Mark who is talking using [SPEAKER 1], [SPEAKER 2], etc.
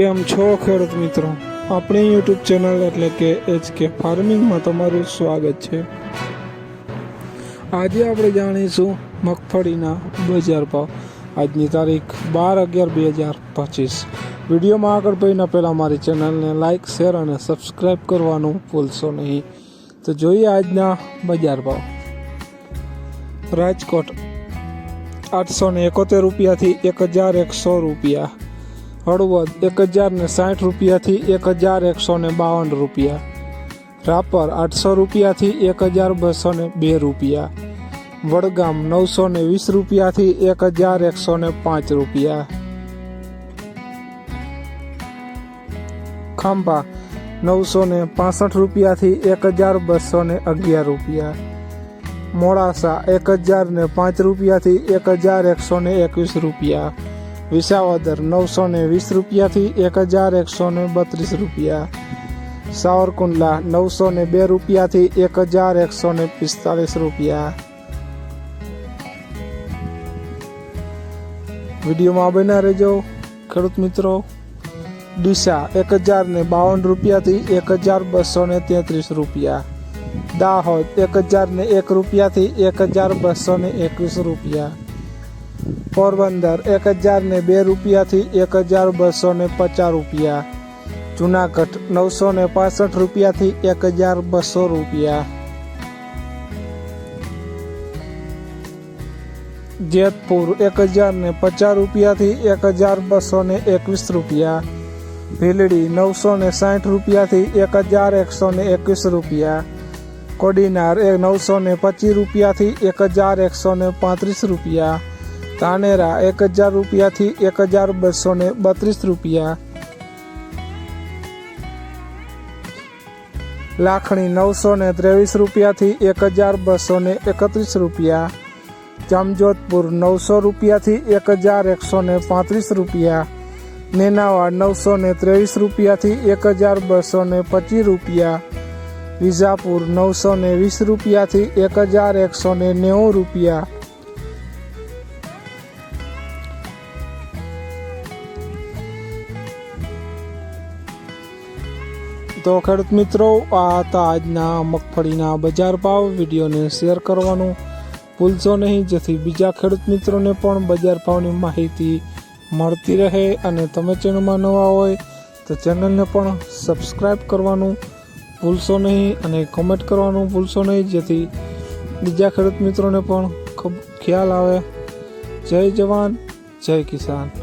[SPEAKER 1] કેમ છો ખેડૂત મિત્રો? આપણી યુટ્યુબ ચેનલ એટલે કે એચ કે ફાર્મિંગમાં તમારું સ્વાગત છે. આજે આપણે જાણીશું મગફળીના બજાર ભાવ. આજની તારીખ બાર અગિયાર બે હજાર પચીસ. વિડીયોમાં આગળ પડીના પહેલાં મારી ચેનલને લાઇક શેર અને સબસ્ક્રાઈબ કરવાનું ભૂલશો નહીં. તો જોઈએ આજના બજાર ભાવ. રાજકોટ આઠસો ને એકોતેર રૂપિયાથી એક હજાર એકસો રૂપિયા. હળવદ એક હજાર ને સાઠ રૂપિયાથી એક હજાર એકસો ને બાવન રૂપિયા. રાપર આઠસો રૂપિયાથી એક હજાર બસો ને બે રૂપિયા. વડગામ નવસો ને વીસ રૂપિયાથી એક હજાર એકસો ને પાંચ રૂપિયા. ખાંભા નવસો ને પાસઠ રૂપિયાથી એક હજાર બસો ને અગિયાર રૂપિયા. મોડાસા એક હજાર ને પાંચ રૂપિયાથી એક હજાર એકસો ને એકવીસ રૂપિયા. વિસાવદર નવસો ને વીસ રૂપિયાથી એક હજાર એકસો ને બત્રીસ રૂપિયા. સાવરકુંડલા નવસો ને બે રૂપિયાથી એક હજાર એકસો ને પિસ્તાલીસ રૂપિયા. વિડીયોમાં બના રહેજો. ખેડૂત મિત્રો, ડીસા એક હજાર ને બાવન રૂપિયાથી એક હજાર બસો ને તેત્રીસ રૂપિયા. દાહોદ એક હજાર ને એક રૂપિયાથી એક હજાર બસો ને એકવીસ રૂપિયા. પોરબંદર એક હજાર ને બે રૂપિયાથી એક હજાર બસો ને પચાસ રૂપિયા. જુનાગઢ નવસો ને પાસઠ રૂપિયાથી એક હજાર બસો રૂપિયા. જેતપુર એક હજાર ને પચાસ રૂપિયાથી એક હજાર બસો ને એકવીસ રૂપિયા. ભીલડી નવસો ને સાઠ રૂપિયાથી એક હજાર એકસો ને એકવીસ રૂપિયા. કોડીનાર એ નવસો ને પચીસ રૂપિયાથી એક હજાર એકસો ને પાંત્રીસ રૂપિયા. ધાનેરા એક હજાર રૂપિયાથી એક હજાર બસો ને બત્રીસ રૂપિયા. લાખણી નવસો ને ત્રેવીસ રૂપિયાથી એક હજાર બસો ને એકત્રીસ રૂપિયા. જામજોધપુર નવસો રૂપિયાથી એક હજાર એકસો ને પાંત્રીસ રૂપિયા. નેનાવા નવસો ને ત્રેવીસ રૂપિયાથી એક હજાર બસો ને પચીસ રૂપિયા. વિજાપુર નવસો ને વીસ રૂપિયાથી એક હજાર એકસો ને નેવું રૂપિયા. તો ખેડૂત મિત્રો, આ હતા આજના મગફળીના બજાર ભાવ. વિડીયોને શેર કરવાનું ભૂલશો નહીં. જેથી બીજા ખેડૂત મિત્રોને પણ બજાર ભાવની માહિતી મળતી રહે અને તમે ચેનલમાં નવા હોય તો ચેનલને પણ સબસ્ક્રાઈબ કરવાનું ભૂલશો નહીં અને કમેન્ટ કરવાનું ભૂલશો નહીં. જેથી બીજા ખેડૂત મિત્રોને પણ ખૂબ ખ્યાલ આવે. જય જવાન, જય કિસાન.